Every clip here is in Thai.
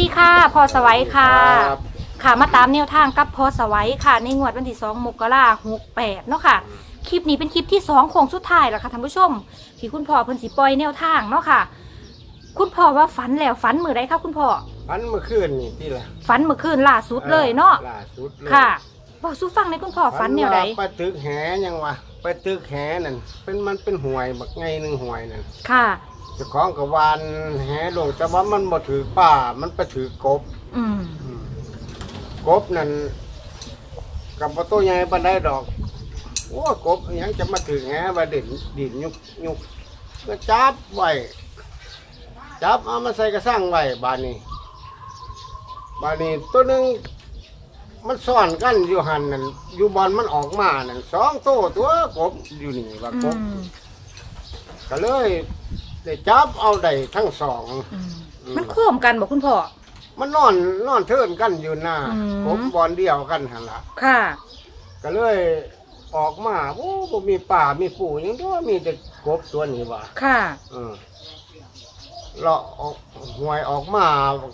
ดีค่ะพอสวัยค่ะ ครับ ค่ะมาตามแนวทางกับพอสวัยค่ะ ในงวดวันที่2มกราหกแปดเนาะค่ะ คลิปนี้เป็นคลิปที่2โค้งสุดท้ายแล้วค่ะท่านผู้ชม ที่คุณพ่อเพิ่นสิปล่อยแนวทางเนาะค่ะ คุณพ่อว่าฝันแล้วฝันมือใดครับคุณพ่อฝันเมื่อคืนนี่ที่ละฝันเมื่อคืนล่าสุดเลยเนาะล่าสุดเลยค่ะบอกสู้ฟังในอยคุณพ่อฝันแนวใดาไปตึกแหยังวะไปตึกแหนั่นเป็นมันเป็นห่วยบักไงหนึ่งห่วยนั่นค่ะ เจ้าของกับวานแหลงแต่ว่ามันบ่ถือป่ามันไปถือกบอืมอืมกบนั่นกับประตูใหญ่บันไดดอกโอ้กบอิหยังจะมาถือแหว่าเด่นดินยุกยุกก็จับไว้จับเอามาใส่กระสังไว้บานนี้บานี้ตัวหนึ่งมันซ่อนกันอยู่หันนั่นอยู่บอลมันออกมานั่นสองโตวตัวกบอยู่นี่ว่ากบอืมก็เลย ได้จับเอาได้ทั้งสองอืมอืมมันโค้มกันบอกคุณพ่อ มันนอนนอนเทินกันอยู่หน้าอืมกบบอลเดียวกันหันละค่ะ ก็เลยออกมาโอ้บ่มีป่ามีปู่หยังด้วยมีแต่กบตัวนี้ว่ะค่ะ เออเลาะออกหวยออกมา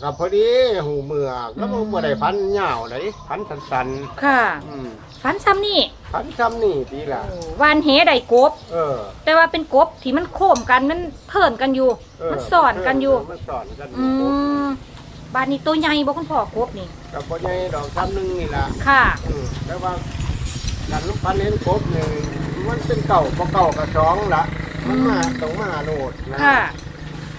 กับพอดีหูเมือก็มันบ่ได้พันเหย้าไดพันสันๆค่ะอืม ฝันซ้ำนี่ พันคำนี่ทีละวานเหใดกบ เออแต่ว่าเป็นกบที่มันโค้มกันมันเทินกันอยู่เออมันสอนกันอยู่ มันสอนกันออืยู่มบ้านนี้ตัวใหญ่บ่คุณพ่อกบนี่กับพ่อใหญ่ดอกคำหนึงนี่ละค่ะ อืมแต่ว่าดันลูกพันเห็นครบหนึ่งมันเป็นเก่าพอเก่ากับสองละมันมาต้องมาโนดนะค่ะ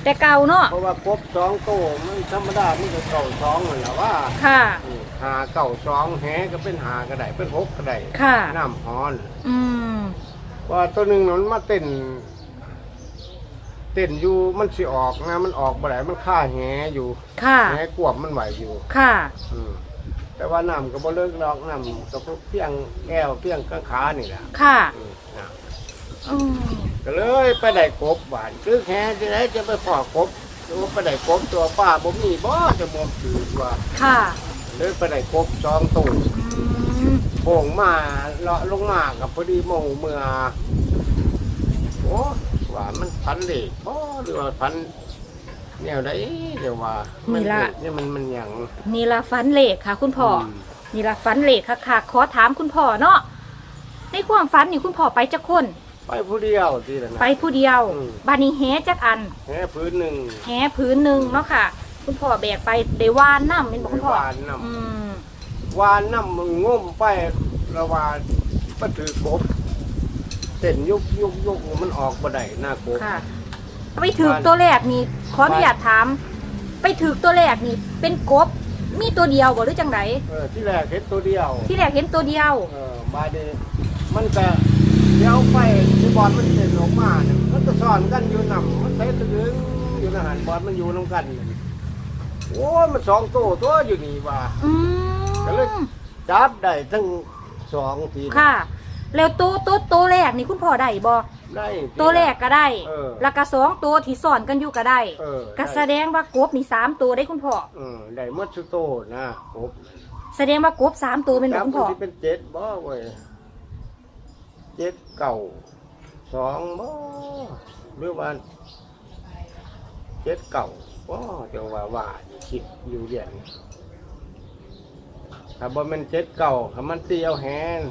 แต่เก่าเนาะเพราะว่าครบสองโตมันธรรมดามันก็เก่าสองนั่นแหละว่าค่ะ อืม หาเก่าสองแหก็เป็นหาก็ได้เป็นหกก็ได้ค่ะ น้ำฮอน อืม ว่าตัวหนึ่งนั้นมาเต้นเต้นอยู่มันสิออกนะมันออกบ่ได้มันฆ่าแหอยู่ค่ะ แหกวบมันไหวอยู่ ค่ะ อืมแต่ว่าน้ำก็บ่เลิกดอกน้ำก็เพียงแก้วเพียงข้างขานี่แหละค่ะ อืมนะอืม ก็เลยไปได้กบหวานคือแค่จะได้จะไปพอกบหรือว่าไปได้กบตัวป้าบ่มีบ่จะบ่ถือว่า ค่ะ เลยไปได้กบสองตัวอืมโป่งมาเลาะลงมากับพอดีโมงเมื่อโอ้ว่ามันพันเหล็กบ่หรือว่าพันแนวใดเดี๋ยวว่ามัเนี่ยมันมันหยังนี่ละฟันเหล็กค่ะ คุณพ่ออมนี่ละฟันเหล็กค่ะค่ะขอถามคุณพ่อเนาะในความฝันนี่คุณพ่อไปจักคน ไปผู้เดียวทีละนะ ไปผู้เดียว อืมบ้านนี้แฮจักอันแค่พื้นหนึ่งแฮพื้นหนึ่งเนาะค่ะ คุณพ่อแบกไปได้ว่านน้ำเป็นบอกคุณพ่อวานน้อืมำวานน้ำมึงงมไประวานปถือกบเต้นยุกยุกยุกมันออกบ่ได้หน้ากบ ค่ะ ไปถือตัวแรกนี่ขออนุญาตถาม ไปถือตัวแรกนี่ เป็นกบ มีตัวเดียวบ่หรือจังไดเออที่แรกเห็นตัวเดียว ที่แรกเห็นตัวเดียว เออบาดนีมันก็เดี๋ยวไปที่บอลมันเต้นออกมาเนี่ยมันก็ซ่อนกันอยู่นำมันใส่ตะลึงอยู่ในหันบอลมันอยู่น้ำกัน โอ้ยมันสองตัวตัวอยู่นี่ว่า อืก็เลย มจับได้ทั้งสองทีค่ะ แล้วตัวตัวตัวแรกนี่คุณพ่อได้บ่ได้ทีตัวแรกก็ได้ เออแล้วก็สองตัวที่สอนกันอยู่ก็ได้เออ ก็แสดงว่ากบนี่สามตัวได้คุณพ่อเออได้หมดสุโตนะครบแสดงว่ากบสามตัวเป็นบ่จับคุณมันพ่อที่เป็นเจ็ดบ่เว้ยเจ็ดเก่าสองบ่หรือว่าเจ็ดเก่า บ่จังว่าว่าอยู่คิดอยู่เรียนถ้าบ่แมันเจ็ดเก่าถ้ามันเตียวแหน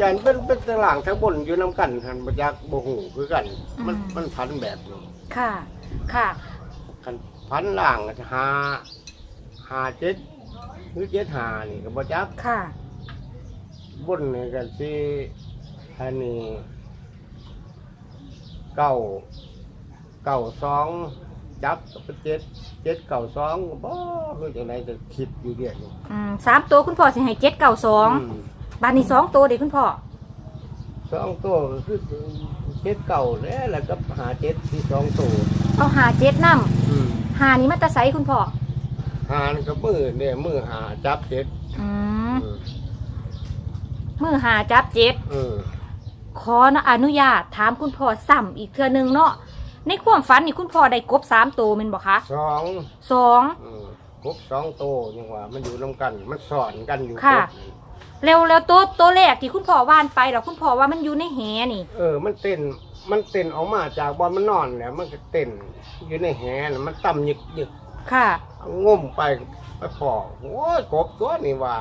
ยันเป็นเป็นตารางทั้งบนอยู่น้ำกันหันบ่จักบ่หูคือกัน มันมันพันแบบนี้ค่ะ ค่ะ กันพันล่างก็จะหาหาเจ็ดหรือเจ็ดหานี่ก็บ่จักค่ะ บนนี่กันสิอันนี้เก้าเก้าสอง จับก็เป็นเจ็ดเจ็ดเก้าสองบ่คือจังไดจะคิดอยู่เดียวนี่อืมสามตัวคุณพ่อสิให้เจ็ดเก่าสองอืมบานนี้สองตัวเด็กคุณพ่อสองตัวก็คือเจ็ดเก่าแล้วแล้วก็หาเจ็ดที่สองตัวเอาหาเจ็ดน้อืมำหานี่มาแตะไซคุณพ่อหานี่ก็มือเนี่ยมือหาจับเจ็ดอืมอืมมือหาจับเจ็ด อืมขออนุญาตถามคุณพ่อซ้ำอีกเทื่อหนึงเนาะ ในความฝันนี่คุณพ่อได้กบสามตัวแมันบอกคะสองสอง อืมครบสองตัวยังว่า มันอยู่น้ำกัน มันสอนกันอยู่ค่ะ ครบนี่แล้วแล้วตัวตัวแรกที่คุณพ่อว่านไปแล้วคุณพ่อว่ามันอยู่ในแหนี่ เออ มันเต้น มันเต้นออกมาจากบอลมันนอนเนี่ยมันก็เต้นอยู่ในแหนะมันต่ำยึกยึกค่ะเอางมไปไปพอโอ้ยกบตัวนี่ว่า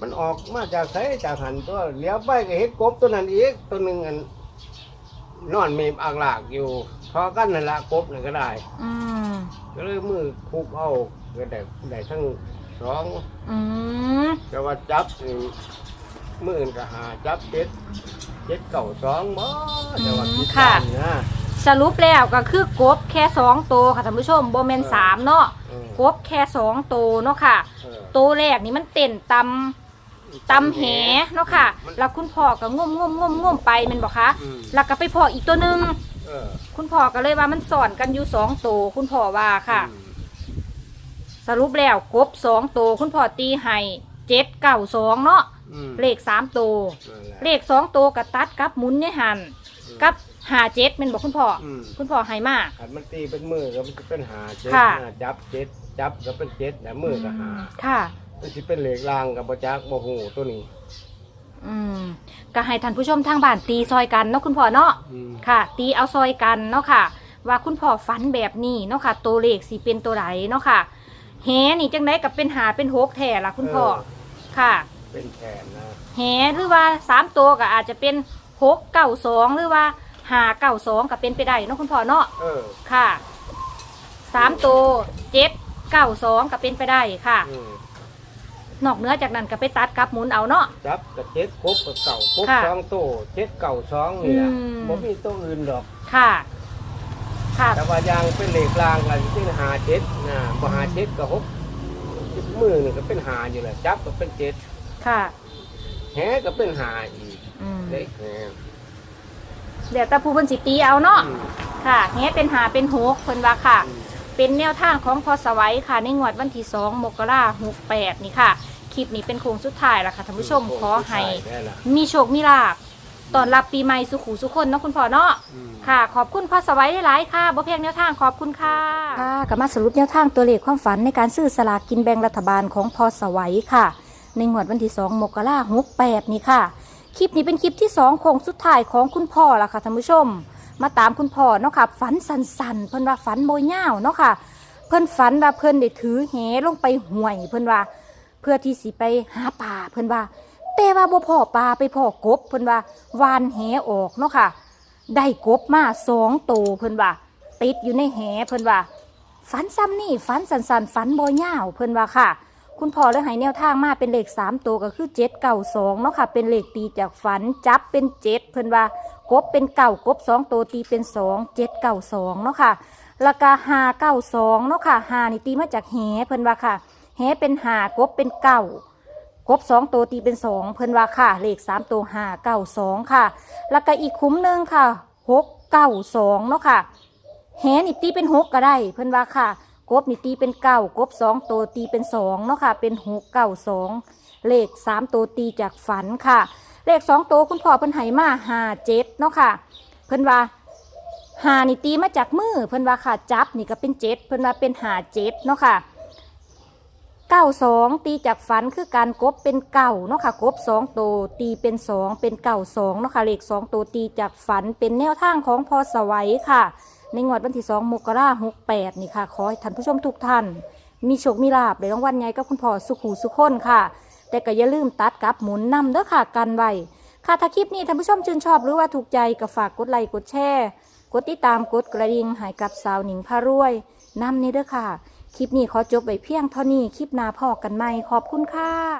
มันออกมาจากไสจากหันตัวเลี้ยวไปก็เห็นกบตัวนั้นอีกตัวหนึ่งอันนอนมีอากลากอยู่ พอกันนั่นละกบนี่ก็ได้ อืมก็เลยมือคุบเอาก็ได้ได้ทั้งสองอืมแต่ว่าจับนี่มืออื่นก็หาจับเจ็ดเจ็ดเก่าสองบ่แต่ว่าคิดว่านะสรุปแล้วก็คือกบแค่สองตัวค่ะท่านผู้ชมโบแมนสามเนาะเออกบแค่สองตัวเนาะค่ะ เออ ตัวแรกนี่มันเต้นตำตำแหเนาะค่ะแล้วคุณพ่อก็ง่มง่มง่มง่มไปแมันบอกคะอืม แล้วก็ไปพออีกตัวหนึ่ง เออคุณพ่อก็เลยว่ามันสอนกันอยู่สองตัวคุณพ่อว่าค่ะ อืมสรุปแล้วกบสองตัวคุณพ่อตีให้เจ็ดเก้าสองเนาะอืมเลขสามตัวนั่นแหละเลขสองตัวกับตัดกับหมุนในหันกับหาเจ็ดแมันบอกคุณพ่ออมคุณพ่อให้มาขันมันตีเป็นมือก็มันจะเป็นหาเจ็ดค่ะนะจับเจ็ดจับก็เป็นเจ็ดแต่มือก็หาค่ะ มันจะเป็นเหล็กรางกับบจักโมโหตัวนี้ อืมก็ให้ท่านผู้ชมทางบ้านตีซอยกันเนาะคุณพ่อเนาะอืมค่ะ ตีเอาซอยกันเนาะค่ะ ว่าคุณพ่อฝันแบบนี้เนาะค่ะ ตัวเลขสิเป็นตัวไหนเนาะค่ะแหนี่จังไดกับเป็นหาเป็นหกแท่ละคุณพ่อค่ะเป็นแขนนะแหหรือว่าสามตัวก็อาจจะเป็นหกเก้าสองหรือว่าหาเก้าสองก็เป็นไปได้เนาะคุณพ่อเนาะ เออค่ะสามตัวเจ็ดเก้าสองก็เป็นไปได้ค่ะ อืม นอกเหนือจากนั้นก็ไปตัดกับหมุนเอาเนาะ จับกับเจ็ดครบกับเก่าครบค่ะสองตัวเจ็ดเก่าสองนี่แหละอืม ผมมีตัวอื่นดอก ค่ะ ค่ะ แต่ว่ายังเป็นเหล็กรางกันเป็นหาเจ็ดนะบ่หาเจ็ดก็หกมือนี่ก็เป็นหาอยู่แหละจับก็เป็นเจ็ดค่ะแหก็เป็นหาอีกอืมเล็กแหเดี๋ยวตาผู้เพิ่นสิตีเอาเนาะ อืมค่ะแหเป็นหาเป็นหกเพิ่นว่าค่ะ อืม เป็นแนวทางของพอสวัยค่ะ ในงวดวันที่สองมกราหกแปดนี่ค่ะ คลิปนี้เป็นโค้งสุดท้ายแล้วค่ะท่านผู้ชมขอให้ได้ล่ะมีโชคมีลาภตอนรับปีใหม่สุขุสุขคนเนาะคุณพ่อเนาะอืมค่ะ ขอบคุณพ่อสวัยหลายๆค่ะบ่เพียงแนวทางขอบคุณค่ะค่ะก็มาสรุปแนวทางตัวเลขความฝันในการซื้อสลากกินแบ่งรัฐบาลของพ่อสวัยค่ะ ในงวดวันที่2มกราคม68นี่ค่ะ คลิปนี้เป็นคลิปที่2โค้งสุดท้ายของคุณพ่อละค่ะท่านผู้ชม มาตามคุณพ่อเนาะค่ะฝันสันๆเพิ่นว่าฝันโบยาวเนาะค่ะ เพิ่นฝันว่าเพิ่นได้ถือแหลงไปห่วย เพิ่นว่า เพื่อที่สิไปหาป่าเพิ่นว่า แต่ว่าบ่พ่อปลาไปพ่อกบ เพิ่นว่าวานแหออกเนาะค่ะ ได้กบมาสองตัวเพิ่นว่า ติดอยู่ในแหเพิ่นว่าฝันซ้ำนี่ฝันสันสันๆฝันบ่ยาวเพิ่นว่าค่ะ คุณพ่อเลยให้แนวทางมาเป็นเลขสามตัวก็คือเจ็ดเก่าสองเนาะค่ะ เป็นเลขตีจากฝันจับเป็นเจ็ดเพิ่นว่ากบเป็นเก่ากบสองตัวตีเป็นสองเจ็ดเก่าสองเนาะค่ะแล้วก็หาเก้าสองเนาะค่ะหานี่ตีมาจากแหเพิ่นว่าค่ะแหเป็นหากบเป็นเก่ากบสองตัวตีเป็นสองเพิ่นว่าค่ะ เลขสามตัวหาเก้าสองค่ะแล้วก็อีกคุ้มหนึ่งค่ะหกเก้าสองเนาะค่ะแหนี่ตีเป็นหกก็ได้ เพิ่นว่าค่ะ กบนี่ตีเป็นเก้ากบสองตัวตีเป็นสองเนาะค่ะ เป็นหกเก้าสองเลขสามตัวตีจากฝันค่ะ เลขสองตัวคุณพ่อเพิ่นไหมาห้าเจ็ดเนาะค่ะ เพิ่นว่าหานี่ตีมาจากมือเพิ่นว่าค่ะจับนี่ก็เป็นเจ็ดเพิ่นว่าเป็นหาเจ็ดเนาะค่ะเก้าสองตีจากฝันคือการกบเป็นเก่าเนาะค่ะกบสองตัวตีเป็นสองเป็นเก่าสองเนาะค่ะเลขสองตัวตีจากฝันเป็นแนวทางของพอสวัยค่ะ ในงวดวันที่สองมกราหกแปดนี่ค่ะ ขอให้ท่านผู้ชมทุกท่าน มีโชคมีลาบในรางวัลใหญ่กับคุณพ่อสุขูสุขคนค่ะ แต่ก็อย่าลืมตัดกับหมุนนำเด้อค่ะกันไว้ค่ะถ้าคลิปนี้ท่านผู้ชมชื่นชอบหรือว่าถูกใจก็ฝากกดไลค์กดแชร์กดติดตามกดกระดิ่งให้กับสาวหนิงพารวยนำนี้เด้อค่ะ คลิปนี้ขอจบไว้เพียงเท่านี้คลิปหน้าพอกันใหม่ขอบคุณค่ะ